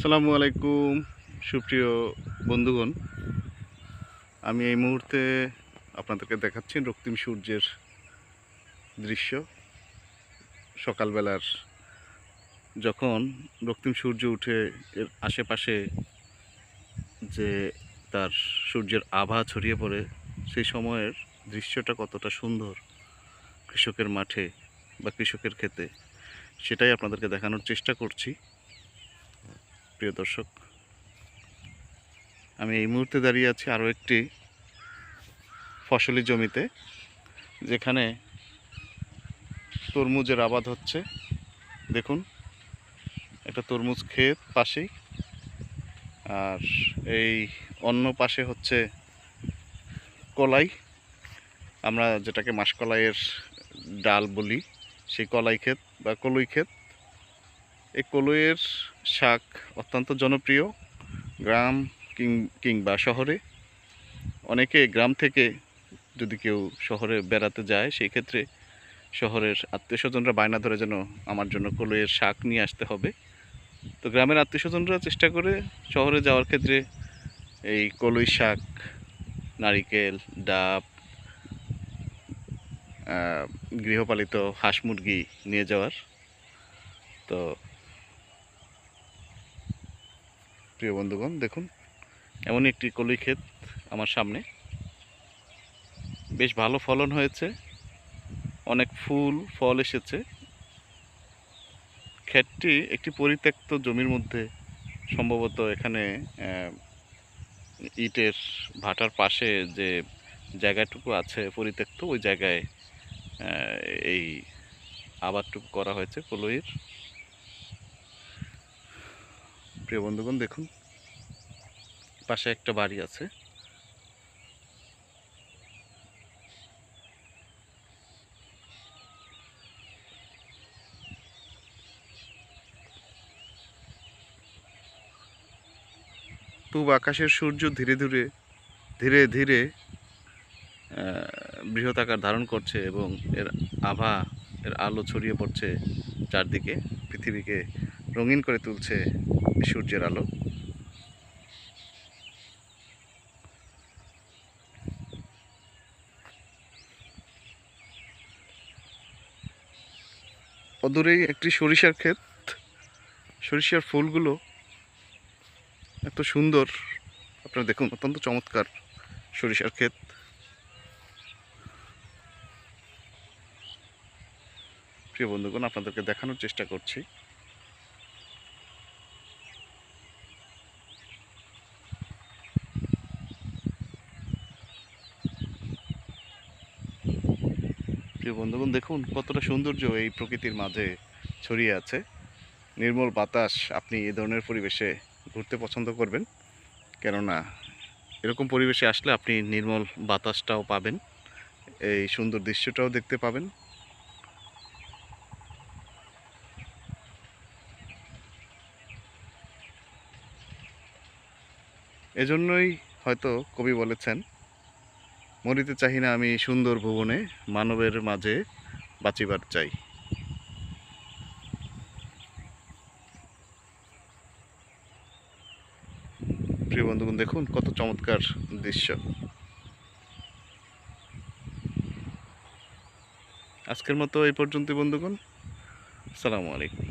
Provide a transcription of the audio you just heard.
আসসালামু আলাইকুম, সুপ্রিয় বন্ধুগণ। আমি এই মুহূর্তে আপনাদেরকে দেখাচ্ছি রক্তিম সূর্যের দৃশ্য। সকালবেলার যখন রক্তিম সূর্য উঠে এর আশেপাশে যে তার সূর্যের আভা ছড়িয়ে পড়ে, সেই সময়ের দৃশ্যটা কতটা সুন্দর কৃষকের মাঠে বা কৃষকের ক্ষেতে, সেটাই আপনাদেরকে দেখানোর চেষ্টা করছি। প্রিয় দর্শক, আমি এই মুহূর্তে দাঁড়িয়ে আছি আরও একটি ফসলি জমিতে, যেখানে তরমুজের আবাদ হচ্ছে। দেখুন, একটা তরমুজ ক্ষেত পাশেই, আর এই অন্য পাশে হচ্ছে কলাই। আমরা যেটাকে মাসকলাইয়ের ডাল বলি, সেই কলাই ক্ষেত বা কলই ক্ষেত। এই কলইয়ের শাক অত্যন্ত জনপ্রিয় গ্রাম কিং, কিংবা শহরে। অনেকে গ্রাম থেকে যদি কেউ শহরে বেড়াতে যায়, সেই ক্ষেত্রে শহরের আত্মীয় স্বজনরা বায়না ধরে যেন আমার জন্য কলইয়ের শাক নিয়ে আসতে হবে। তো গ্রামের আত্মীয় স্বজনরা চেষ্টা করে শহরে যাওয়ার ক্ষেত্রে এই কলই শাক, নারিকেল, ডাব গৃহপালিত হাঁস মুরগি নিয়ে যাওয়ার। তো প্রিয় বন্ধুগণ, দেখুন, এমন একটি কলই ক্ষেত আমার সামনে। বেশ ভালো ফলন হয়েছে, অনেক ফুল, ফল এসেছে। ক্ষেতটি একটি পরিত্যক্ত জমির মধ্যে সম্ভবত এখানে ইটের ভাটার পাশে যে জায়গাটুকু আছে পরিত্যক্ত, ওই জায়গায় এই আবাদটুকু করা হয়েছে কলইয়ের। প্রিয় বন্ধুগণ, দেখুন, পাশে একটা বাড়ি আছে। পূব আকাশের সূর্য ধীরে ধীরে ধীরে ধীরে বৃহৎ আকার ধারণ করছে এবং এর আভা, এর আলো ছড়িয়ে পড়ছে চারদিকে, পৃথিবীকে রঙিন করে তুলছে। সূর্যের আলো। অদূরেই একটি সরিষার ক্ষেত। সরিষার ফুলগুলো এত সুন্দর। আপনারা দেখুন, অত্যন্ত চমৎকার সরিষার ক্ষেত। প্রিয় বন্ধুগণ, আপনাদেরকে দেখানোর চেষ্টা করছি। প্রিয় বন্ধুগণ, দেখুন কতটা সৌন্দর্য এই প্রকৃতির মাঝে ছড়িয়ে আছে। নির্মল বাতাস আপনি এ ধরনের পরিবেশে ঘুরতে পছন্দ করবেন। কেননা এরকম পরিবেশে আসলে আপনি নির্মল বাতাসটাও পাবেন, এই সুন্দর দৃশ্যটাও দেখতে পাবেন। এজন্যই হয়তো কবি বলেছেন মরিতে চাহি না আমি সুন্দর ভুবনে, মানবের মাঝে বাঁচিবার চাই। প্রিয় বন্ধুগণ, দেখুন কত চমৎকার দৃশ্য। আজকের মতো এই পর্যন্ত বন্ধুগণ। আসসালামু আলাইকুম।